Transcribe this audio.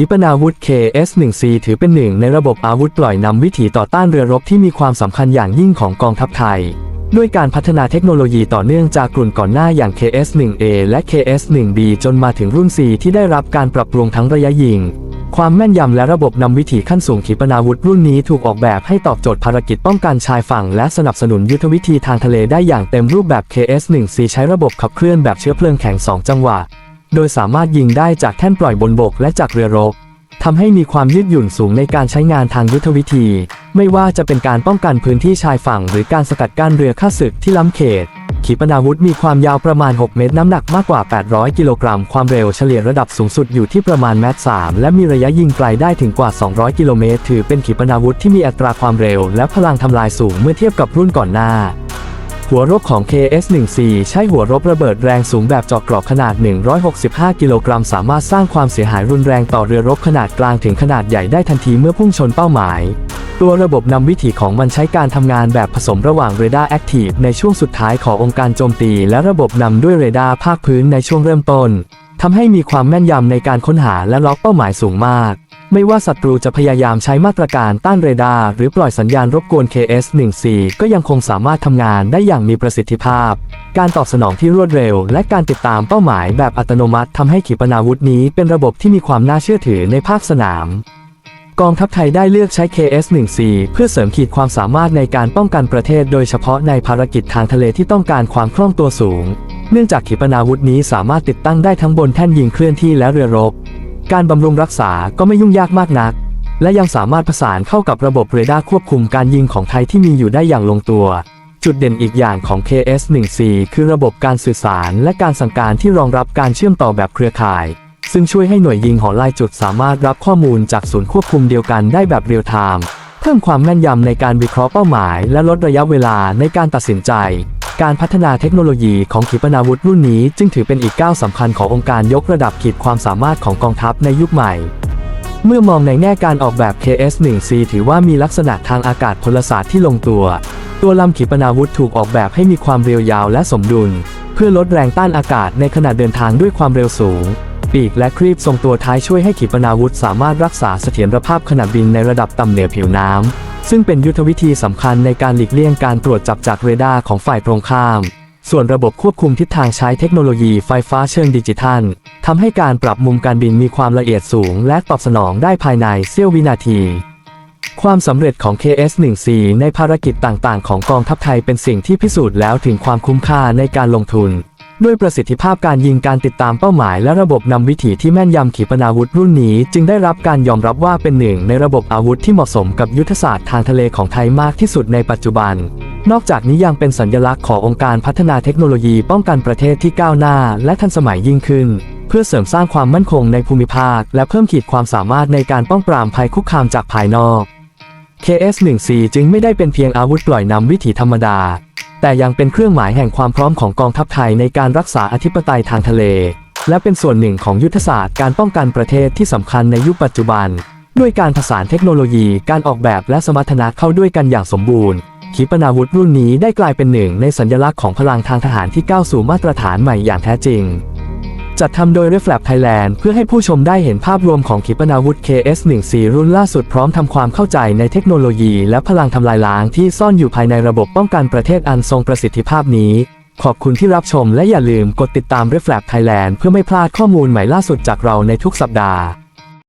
ขีปนาวุธ KS-1C ถือเป็นหนึ่งในระบบอาวุธปล่อยนำวิถีต่อต้านเรือรบที่มีความสำคัญอย่างยิ่งของกองทัพไทย ด้วยการพัฒนาเทคโนโลยีต่อเนื่องจากกลุ่นก่อนหน้าอย่าง KS-1A และ KS-1B จนมาถึงรุ่น C ที่ได้รับการปรับปรุงทั้งระยะยิง ความแม่นยำและระบบนำวิถีขั้นสูงขีปนาวุธรุ่นนี้ถูกออกแบบให้ตอบโจทย์ภารกิจป้องกันชายฝั่ง และสนับสนุนยุทธวิธีทางทะเลได้อย่างเต็มรูปแบบ KS-1C ใช้ระบบขับเคลื่อนแบบเชื้อเพลิงแข็ง 2 จังหวะ โดยสามารถยิงได้จากแท่นปล่อยบนบกและจากเรือรบทำให้มีความยืดหยุ่นสูงในการใช้งานทางยุทธวิธี ไม่ว่าจะเป็นการป้องกันพื้นที่ชายฝั่ง หรือการสกัดกั้นเรือข้าศึกที่ล้ำเขต ขีปนาวุธมีความยาวประมาณ 6 เมตร น้ำหนักมากกว่า 800 กิโลกรัม ความเร็วเฉลี่ยระดับสูงสุดอยู่ที่ประมาณแมต3และมีระยะยิงไกลได้ถึงกว่า 200 กิโลเมตร ถือเป็นขีปนาวุธที่มีอัตราความเร็ว และพลังทำลายสูงเมื่อเทียบกับรุ่นก่อนหน้า หัวรบของ KS-1C ใช้หัวรบระเบิดแรงสูงแบบเจาะกรอบขนาด 165 กิโลกรัม สามารถสร้างความเสียหายรุนแรงต่อเรือรบขนาดกลางถึงขนาดใหญ่ได้ทันทีเมื่อพุ่งชนเป้าหมาย ตัวระบบนำวิถีของมันใช้การทำงานแบบผสมระหว่างเรดาร์แอคทีฟในช่วงสุดท้ายขององค์การโจมตี และระบบนำด้วยเรดาร์ภาคพื้นในช่วงเริ่มต้นทำให้มีความแม่นยำในการค้นหาและล็อกเป้าหมายสูงมาก ไม่ว่าศัตรูจะพยายามใช้มาตรการต้านเรดาร์หรือปล่อยสัญญาณรบกวน KS-1C ก็ยังคงสามารถทำงานได้อย่างมีประสิทธิภาพ การตอบสนองที่รวดเร็ว และการติดตามเป้าหมายแบบอัตโนมัติทำให้ขีปนาวุธนี้เป็นระบบที่มีความน่าเชื่อถือในภาคสนาม กองทัพไทยได้เลือกใช้ KS-1C เพื่อเสริมขีดความสามารถในการป้องกันประเทศ โดยเฉพาะในภารกิจทางทะเลที่ต้องการความคล่องตัวสูง เนื่องจากขีปนาวุธนี้สามารถติดตั้งได้ทั้งบนแท่นยิงเคลื่อนที่และเรือรบ การบำรุงรักษาก็ไม่ยุ่งยากมากนัก และยังสามารถผสานเข้ากับระบบเรดาร์ควบคุมการยิงของไทยที่มีอยู่ได้อย่างลงตัว จุดเด่นอีกอย่างของ KS-1C คือระบบการสื่อสารและการสั่งการที่รองรับการเชื่อมต่อแบบเครือข่าย ซึ่งช่วยให้หน่วยยิงหอไล่จุดสามารถรับข้อมูลจากศูนย์ควบคุมเดียวกันได้แบบเรียลไทม์เพิ่มความแม่นยำในการวิเคราะห์เป้าหมาย และลดระยะเวลาในการตัดสินใจ การพัฒนาเทคโนโลยีของขีปนาวุธรุ่นนี้จึงถือเป็นอีกก้าวสำคัญขององค์การยกระดับขีดความสามารถของกองทัพในยุคใหม่ เมื่อมองในแง่การออกแบบ KS-1C ถือว่ามีลักษณะทางอากาศพลศาสตร์ที่ลงตัว ตัวลำขีปนาวุธถูกออกแบบให้มีความเรียวยาวและสมดุล เพื่อลดแรงต้านอากาศในขณะเดินทางด้วยความเร็วสูง ปีกและครีบทรงตัวท้ายช่วยให้ขีปนาวุธสามารถรักษาเสถียรภาพขณะบินในระดับต่ำเหนือผิวน้ำ ซึ่งเป็นยุทธวิธีสำคัญในการหลีกเลี่ยงการตรวจจับจากเรดาร์ของฝ่ายตรงข้าม ส่วนระบบควบคุมทิศทางใช้เทคโนโลยีไฟฟ้าเชิงดิจิทัลทำให้การปรับมุมการบินมีความละเอียดสูง และตอบสนองได้ภายในเสี้ยววินาทีความสำเร็จของ KS-1C ในภารกิจต่างๆ ของกองทัพไทยเป็นสิ่งที่พิสูจน์แล้วถึงความคุ้มค่าในการลงทุน ด้วยประสิทธิภาพการยิงการติดตามเป้าหมาย และระบบนำวิถีที่แม่นยำขีปนาวุธรุ่นนี้ จึงได้รับการยอมรับว่าเป็นหนึ่งในระบบอาวุธที่เหมาะสมกับยุทธศาสตร์ทางทะเลของไทยมากที่สุดในปัจจุบัน นอกจากนี้ยังเป็นสัญลักษณ์ขององค์การพัฒนาเทคโนโลยีป้องกันประเทศที่ก้าวหน้า และทันสมัยยิ่งขึ้น เพื่อเสริมสร้างความมั่นคงในภูมิภาค และเพิ่มขีดความสามารถในการป้องปรามภัยคุกคามจากภายนอก KS-1C จึงไม่ได้เป็นเพียงอาวุธปล่อยนำวิถีธรรมดา แต่ยังเป็นเครื่องหมายแห่งความพร้อมของกองทัพไทยในการรักษาอธิปไตยทางทะเล และเป็นส่วนหนึ่งของยุทธศาสตร์การป้องกันประเทศที่สำคัญในยุคปัจจุบัน ด้วยการผสานเทคโนโลยีการออกแบบและสมรรถนะเข้าด้วยกันอย่างสมบูรณ์ขีปนาวุธรุ่นนี้ได้กลายเป็นหนึ่งในสัญลักษณ์ของพลังทางทหารที่ก้าวสู่มาตรฐานใหม่อย่างแท้จริง จัดทำโดย Reflab Thailand เพื่อให้ผู้ชมได้เห็นภาพรวมของขีปนาวุธ KS-14 รุ่นล่าสุดพร้อมทำความเข้าใจในเทคโนโลยีและพลังทำลายล้างที่ซ่อนอยู่ภายในระบบป้องกันประเทศอันทรงประสิทธิภาพนี้ ขอบคุณที่รับชมและอย่าลืมกดติดตาม Reflab Thailand เพื่อไม่พลาดข้อมูลใหม่ล่าสุดจากเราในทุกสัปดาห์